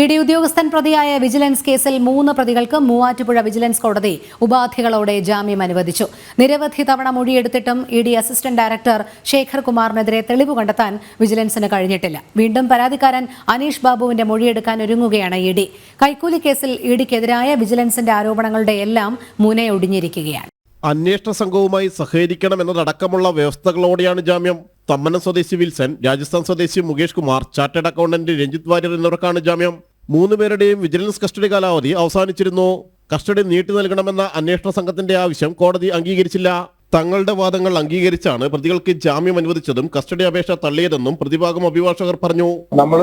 E D ഉദ്യോഗസ്ഥൻ പ്രതിയായ vigilance കേസിൽ മൂന്ന് പ്രതികൾക്ക് മൂവാറ്റുപുഴ വിജിലൻസ് കോടതി ഉപാധികളോടെ ജാമ്യം അനുവദിച്ചു. നിരവധി തവണ മൊഴിയെടുത്തിട്ടും E D assistant director Shekhar കുമാറിനെതിരെ തെളിവ് കണ്ടെത്താൻ വിജിലൻസിന് കഴിഞ്ഞിട്ടില്ല. വീണ്ടും പരാതിക്കാരൻ അനീഷ് ബാബുവിന്റെ മൊഴിയെടുക്കാൻ ഒരുങ്ങുകയാണ് ഇ ഡി. കൈക്കൂലി കേസിൽ ഇഡിക്കെതിരായ ഡിക്കെതിരായ വിജിലൻസിന്റെ ആരോപണങ്ങളുടെ എല്ലാം മുനയൊടിഞ്ഞിരിക്കുകയാണ് അന്വേഷണ സംഘവുമായി സഹകരിക്കണമെന്നതടക്കമുള്ള വ്യവസ്ഥകളോടെയാണ് ജാമ്യം. തമ്മനം സ്വദേശി വിൽസൺ രാജസ്ഥാൻ സ്വദേശി മുകേഷ് കുമാർ ചാർട്ടേഡ് അക്കൗണ്ടന്റ് രഞ്ജിത് വാര്യർ എന്നിവർക്കാണ് ജാമ്യം. മൂന്ന് പേരുടെയും വിജിലൻസ് കസ്റ്റഡി കാലാവധി അവസാനിച്ചിരുന്നു. കസ്റ്റഡി നീട്ടി നൽകണമെന്ന അന്വേഷണ സംഘത്തിന്റെ ആവശ്യം കോടതി അംഗീകരിച്ചില്ല. തങ്ങളുടെ വാദങ്ങൾ അംഗീകരിച്ചാണ് പ്രതികൾക്ക് ജാമ്യം അനുവദിച്ചതും കസ്റ്റഡി അപേക്ഷ തള്ളിയതെന്നും പ്രതിഭാഗം അഭിഭാഷകർ പറഞ്ഞു. നമ്മൾ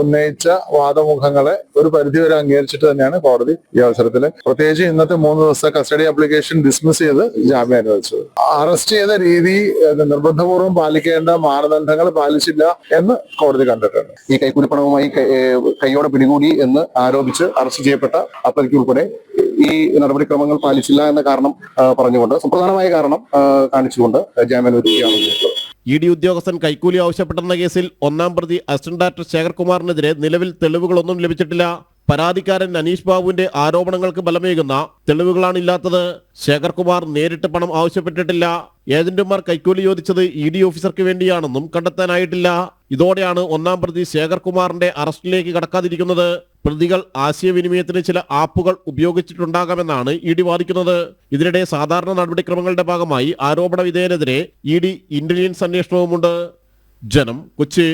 ഉന്നയിച്ച വാദമുഖങ്ങളെ ഒരു പരിധിവരെ അംഗീകരിച്ചിട്ട് തന്നെയാണ് കോടതി ഈ അവസരത്തിൽ പ്രത്യേകിച്ച് ഇന്നത്തെ മൂന്ന് ദിവസത്തെ കസ്റ്റഡി അപ്ലിക്കേഷൻ ഡിസ്മിസ് ചെയ്ത് ജാമ്യം അനുവദിച്ചത്. അറസ്റ്റ് ചെയ്ത രീതി നിർബന്ധപൂർവം പാലിക്കേണ്ട മാനദണ്ഡങ്ങൾ പാലിച്ചില്ല എന്ന് കോടതി കണ്ടിട്ടുണ്ട്. ഈ കൈക്കൂലിപ്പണവുമായി കൈയോടെ പിടികൂടി എന്ന് ആരോപിച്ച് അറസ്റ്റ് ചെയ്യപ്പെട്ട അപ്പതിക്കുൾപ്പെടെ ഈ നടപടിക്രമങ്ങൾ പാലിച്ചില്ല എന്ന കാരണം പറഞ്ഞുകൊണ്ട് സുപ്രധാനമായ കാരണം കാണിച്ചുകൊണ്ട് ജാമ്യം ഒരുക്കുകയാണ്. ഇ ഡി ഉദ്യോഗസ്ഥൻ കൈക്കൂലി ആവശ്യപ്പെട്ടെന്ന കേസിൽ ഒന്നാം പ്രതി അസിസ്റ്റന്റ് ഡയറക്ടർ ശേഖർകുമാറിനെതിരെ നിലവിൽ തെളിവുകളൊന്നും ലഭിച്ചിട്ടില്ല പരാതിക്കാരൻ അനീഷ് ബാബുവിന്റെ ആരോപണങ്ങൾക്ക് ബലമേകുന്ന തെളിവുകളാണില്ലാത്തത് ശേഖർ കുമാർ നേരിട്ട് പണം ആവശ്യപ്പെട്ടിട്ടില്ല. ഏജന്റുമാർ കൈക്കൂലി ചോദിച്ചത് ഇ ഡി ഓഫീസർക്ക് വേണ്ടിയാണെന്നും കണ്ടെത്താനായിട്ടില്ല. ഇതോടെയാണ് ഒന്നാം പ്രതി ശേഖർകുമാറിന്റെ അറസ്റ്റിലേക്ക് കടക്കാതിരിക്കുന്നത്. പ്രതികൾ ആശയവിനിമയത്തിന് ചില ആപ്പുകൾ ഉപയോഗിച്ചിട്ടുണ്ടാകാമെന്നാണ് ഇ ഡി വാദിക്കുന്നത്. ഇതിനിടെ സാധാരണ നടപടിക്രമങ്ങളുടെ ഭാഗമായി ആരോപണ വിധേയനെതിരെ ഇ ഡി ഇന്റലിജൻസ് അന്വേഷണവുമുണ്ട്. ജനം കൊച്ചി.